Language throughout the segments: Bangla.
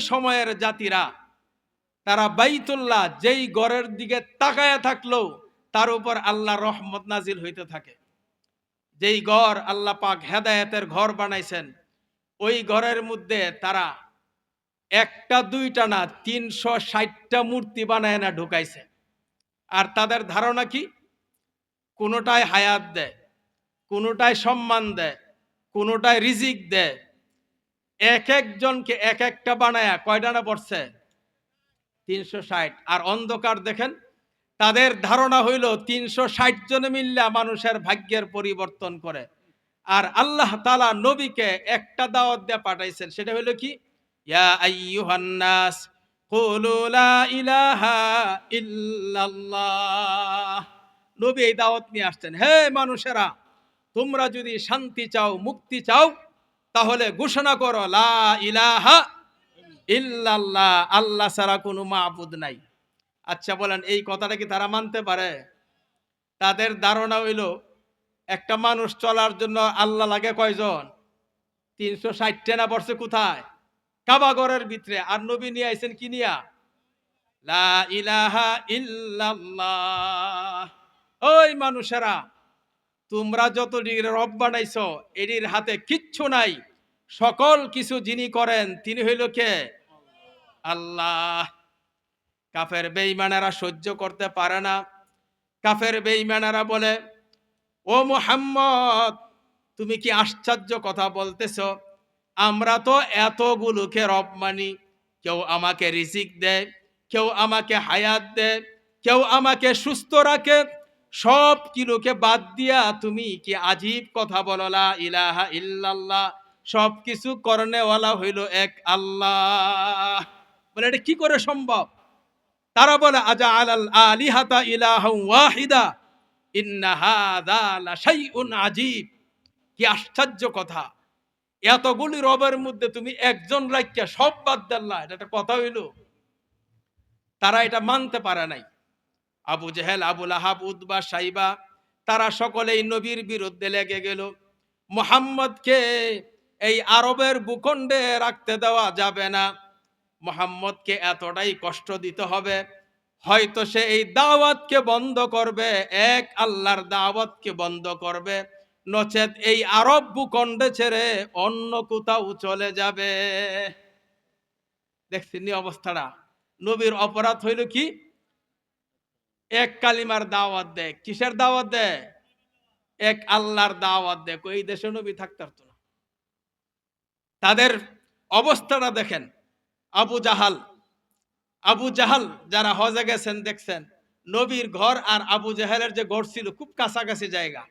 সময়ের জাতিরা। তারা বাইতুল্লাহ যেই গড়ের দিকে তাকায়া থাকল, তার উপর আল্লাহ রহমত নাজিল হইতে থাকে। যেই ঘর আল্লাহ পাক হেদায়েতের ঘর বানাইছেন, ওই ঘরের মধ্যে তারা একটা, দুইটা না, তিনশো ষাটটা মূর্তি বানায় না ঢুকাইছে। আর তাদের ধারণা কি? কোনোটায় হায়াত দেয়, কোনোটায় সম্মান দেয়, কোনোটায় রিজিক দেয় এক একজনকে এক একটা বানায়া কয়টা না পড়ছে? তিনশো ষাট। আর অন্ধকার দেখেন, তাদের ধারণা হইল তিনশো ষাট জনে মিললে মানুষের ভাগ্যের পরিবর্তন করে। আর আল্লাহ তালা নবীকে একটা দাওয়াত দিয়ে পাঠাইছেন, সেটা হইল কি? নবী এই দাওয়াত নিয়ে আসছেন, হে মানুষেরা, তোমরা যদি শান্তি চাও, মুক্তি চাও তাহলে ঘোষণা করো, লা ইলাহা ইল্লাল্লাহ, আল্লাহ ছাড়া কোনো মাহবুদ নাই। আচ্ছা বলেন, এই কথাটা কি তারা মানতে পারে? তাদের ধারণা হইল, একটা মানুষ চলার জন্য আল্লাহ লাগে কয়জন? তিনশো ষাটটা না বর্ষে কোথায়? কাবাগরের ভিতরে। আর নবী নিয়ে আইছেন কি নিয়া? লা ইলাহা ইল্লাল্লাহ। ওই মানুষেরা তোমরা যত রব বানাইছো এটির হাতে কিচ্ছু নাই। সকল কিছু যিনি করেন, তিনি হইল কে? আল্লাহ। কাফের বেঈমানেরা সহ্য করতে পারে না। কাফের বেঈমানেরা বলে, ও মোহাম্মদ, তুমি কি আশ্চর্য কথা বলতেছ? আমরা তো এতগুলোকে রব মানি। কেউ আমাকে রিজিক দেয়, কেউ আমাকে হায়াত দেয়, কেউ আমাকে সুস্থ রাখে সব কিলোকে বাদ দিয়া তুমি কি আজীব কথা বললা ইলাহা ইল্লাল্লাহ? সব কিছু করণেওয়ালা হইল এক আল্লাহ। বলে, এটা কি করে সম্ভব? তারা বলে আজা আলাল আলিহাতা ইলাহা ওয়াহিদা আজীব কি আশ্চর্য কথা। এতগুলি রবের মধ্যে তুমি একজন রাখিয়া সব বাদ দিল্লা এটা একটা কথা হইল। তারা এটা মানতে পারে নাই। আবু জেহেল আবুল আহাব উদ্বা সাইবা, তারা সকলেই নবীর বিরুদ্ধে লেগে গেল। মোহাম্মদকে এই আরবের ভূখণ্ডে রাখতে দেওয়া যাবে না। মোহাম্মদকে এতটাই কষ্ট দিতে হবে, হয়তো সে এই দাওয়াতকে বন্ধ করবে, এক আল্লাহর দাওয়াতকে বন্ধ করবে। নচেত এই আরব ভূখণ্ডে ছেড়ে অন্য কোথাও চলে যাবে। দেখছেন অবস্থাটা? নবীর অপরাধ হইল কি? এক কালিমার দাওয়াত দেয়। কিসের দাওয়াত দেয়? এক আল্লাহর দাওয়াত দেয়। এই দেশে নবী থাকতে পারতো না। তাদের অবস্থাটা দেখেন। আবু জাহাল। আবু জাহাল যারা হজে গেছেন, দেখছেন, নবীর ঘর আর আবু জাহালের যে ঘর ছিল, খুব কাছাকাছি জায়গা।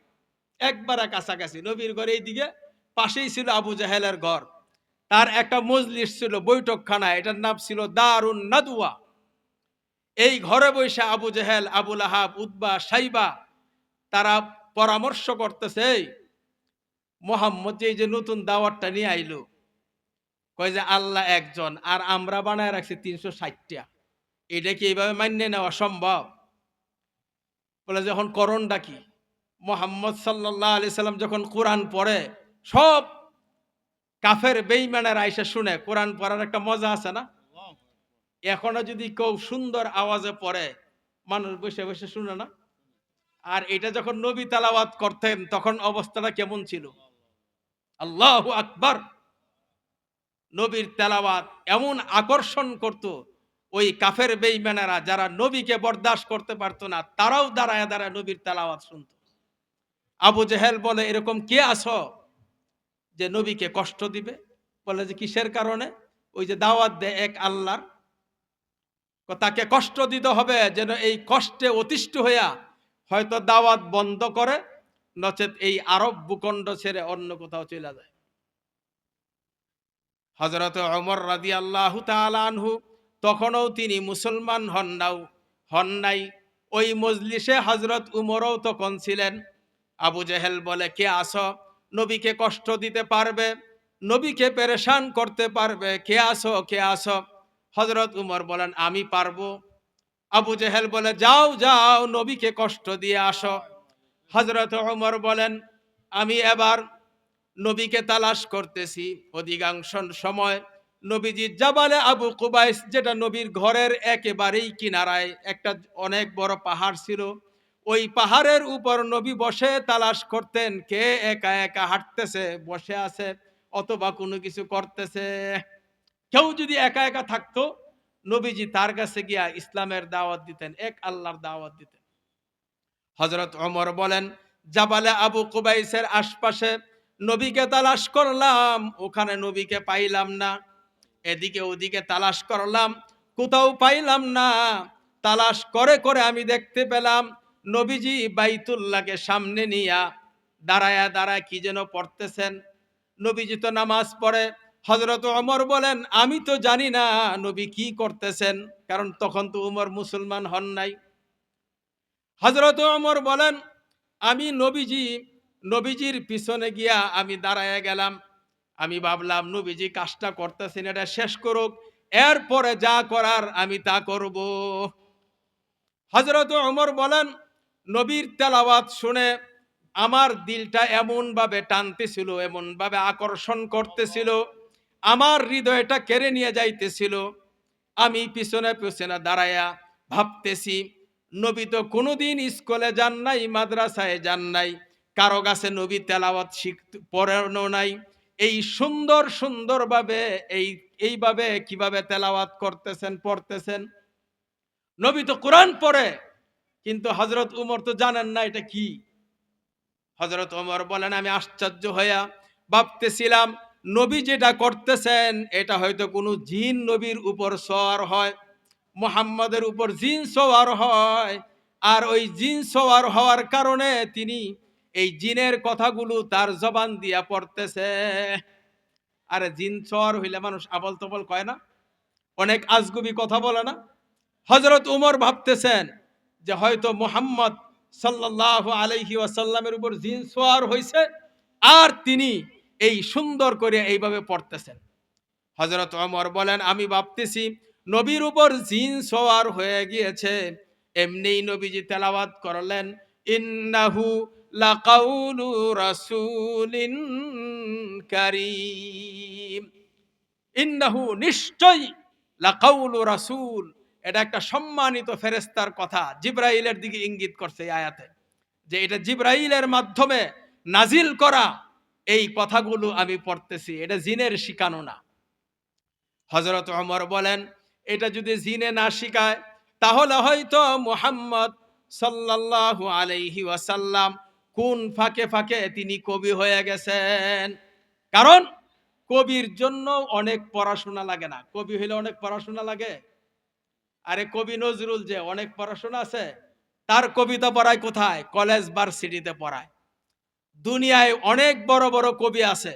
একবারে কাছাকাছি। নবীর ঘর এইদিকে, পাশেই ছিল আবু জাহেলের ঘর। তার একটা মজলিস ছিল বৈঠকখানা এটার নাম ছিল দারুণ নাদুয়া এই ঘরে বসে আবু জেহেল আবুল আহাব উদ্বা সাইবা তারা পরামর্শ করতেছে মোহাম্মদ যে যে নতুন দাওয়াতটা নিয়ে আইলো, কয় যে আল্লাহ একজন, আর আমরা বানায় রাখছি তিনশো ষাটটা। এটা কি এইভাবে মান্য নেওয়া সম্ভব? বলে, যখন করণটা কি? মোহাম্মদ সাল্লাহ আলি সাল্লাম যখন কোরআন পড়ে, সব কাফের বেইমানের আইসা শুনে, কোরআন পড়ার একটা মজা আছে না? এখনও যদি কেউ সুন্দর আওয়াজে পড়ে, মানুষ বসে বসে শুনে না? আর এটা যখন নবী তালাওয়াত করতেন, তখন অবস্থাটা কেমন ছিল? আল্লাহ আকবর! নবীর তেলাওয়াত এমন আকর্ষণ করত, ওই কাফের বেইমানেরা যারা নবীকে বরদাস্ত করতে পারতো না, তারাও দাঁড়ায় দাঁড়ায় নবীর তেলাওয়াত শুনত। আবু জেহেল বলে, এরকম কে আছো যে নবীকে কষ্ট দিবে? বলে যে, কিসের কারণে? ওই যে, দাওয়াত দেয় এক আল্লাহর তাকে কষ্ট দিতে হবে যেন এই কষ্টে অতিষ্ঠ হইয়া হয়তো দাওয়াত বন্ধ করে, নচেত এই আরব ভূখণ্ড ছেড়ে অন্য কোথাও চলে যায়। হজরত অমর রাদি আল্লাহ আনহু তখনও তিনি মুসলমান হন নাও, হন নাই। ওই মজলিসে হজরত উমরও তখন ছিলেন। আবু জেহেল বলে, কে আস নবীকে কষ্ট দিতে পারবে? নবীকে পেরেশান করতে পারবে? কে আসো কে আসো হজরত উমর বলেন, আমি পারব। আবু জেহেল বলে, যাও যাও, নবীকে কষ্ট দিয়ে আসো। হজরত উমর বলেন, আমি এবার নবীকে তালাশ করতেছি অধিকাংশ সময়। নবীজি জাবালে আবু কুবাইস যেটা নবীর ঘরের একেবারেই কিনারায় একটা অনেক বড় পাহাড় ছিল, ওই পাহাড়ের উপর নবী বসে তালাশ করতেন, কে একা একা হাঁটতেছে, বসে আছে, অথবা কোনো কিছু করতেছে। কেউ যদি একা একা থাকতো, নবীজি তার কাছে গিয়া ইসলামের দাওয়াত দিতেন, এক আল্লাহর দাওয়াত দিতেন। হজরত অমর বলেন, জাবালে আবু কুবাইসের আশপাশে নবীকে তালাশ করলাম, ওখানে নবীকে পাইলাম না। এদিকে ওদিকে তালাশ করলাম, কোথাও পাইলাম না। তালাশ করে করে আমি দেখতে পেলাম, নবীজি বাইতুল্লাহকে সামনে নিয়া দাঁড়ায়া দাঁড়ায় কি যেন পড়তেছেন। নবীজি তো নামাজ পড়ে হজরত অমর বলেন, আমি তো জানি না নবী কি করতেছেন। কারণ তখন তো উমর মুসলমান হন নাই। হজরত অমর বলেন, আমি নবীজি, নবীজির পিছনে গিয়া আমি দাঁড়ায় গেলাম। আমি ভাবলাম, নবীজি কাজটা করতেছেন, এটা শেষ করুক। এরপরে যা করার আমি তা করব। হজরত অমর বলেন, নবীর তেলাওয়াত শুনে আমার দিলটা এমনভাবে টানতেছিল, এমনভাবে আকর্ষণ করতেছিল আমার হৃদয়টা কেড়ে নিয়ে যাইতেছিল। আমি পিছনে পিছনে দাঁড়ায়া ভাবতেছি, নবী তো কোনোদিন স্কুলে যান নাই, মাদ্রাসায় যান নাই, কারও কাছে নবী তেলাওয়াত শিখ, পড়ানো নাই। এই সুন্দর, সুন্দরভাবে, এই, এইভাবে কীভাবে তেলাওয়াত করতেছেন, পড়তেছেন? নবী তো কোরআন পড়ে, কিন্তু হজরত উমর তো জানেন না এটা কি। হজরত উমর বলেন, আমি আশ্চর্য হইয়া ভাবতেছিলাম নবী যেটা করতেছেন, এটা হয়তো কোনো জিন নবীর উপর সওয়ার হয়, মোহাম্মদের উপর জিন সওয়ার হয়। আর ওই জিন সওয়ার হওয়ার কারণে তিনি এই জিনের কথাগুলো তার জবান দিয়া পড়তেছে। আরে জিন সওয়ার হইলে মানুষ আবল তবল কয় না? অনেক আজগুবি কথা বলে না? হজরত উমর ভাবতেছেন যে হয়তো মোহাম্মদ সাল্লাহ আলাইহি ওয়াসাল্লামের উপর জিন সোয়ার হয়েছে আর তিনি এই সুন্দর করে এইভাবে পড়তেছেন। হজরত অমর বলেন, আমি ভাবতেছি নবীর উপর জিন সোয়ার হয়ে গিয়েছে। এমনি নবীজি তেলাওয়াত করলেন, ইন্নাহু লাকাউলু রাসূলিন কারীম। ইন্নাহু নিশ্চয় লাকাউলু রাসূল। এটা একটা সম্মানিত ফেরেস্তার কথা, জিব্রাইলের দিকে ইঙ্গিত করছে এই আয়াতে। যে এটা জিব্রাইলের মাধ্যমে নাজিল করা এই কথাগুলো আমি পড়তেছি। এটা জিনের শিখানো না। হজরত অমর বলেন, এটা যদি জিনে না শিখায়, তাহলে হয়তো মোহাম্মদ সাল্লাল্লাহু আলাইহি ওয়াসাল্লাম কোন ফাঁকে ফাঁকে তিনি কবি হয়ে গেছেন। কারণ কবির জন্য অনেক পড়াশোনা লাগে না। কবি হইলে অনেক পড়াশোনা লাগে। আরে কবি নজরুল যে অনেক পড়াশোনা আছে, তার কবিতা পড়ায় কোথায়? কলেজ ভার্সিটিতে পড়ায়। দুনিয়ায় অনেক বড় বড় কবি আছে।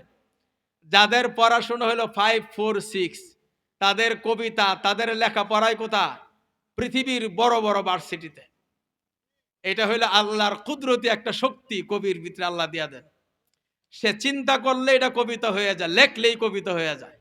যাদের পড়াশোনা হলো ফাইভ ফোর সিক্স তাদের কবিতা, তাদের লেখা পড়ায় কোথা? পৃথিবীর বড় বড় ভার্সিটিতে এটা হইল আল্লাহর কুদরতি একটা শক্তি কবির ভিতরে আল্লাহ দিয়া দেন। সে চিন্তা করলে এটা কবিতা হয়ে যায়, লেখলেই কবিতা হয়ে যায়।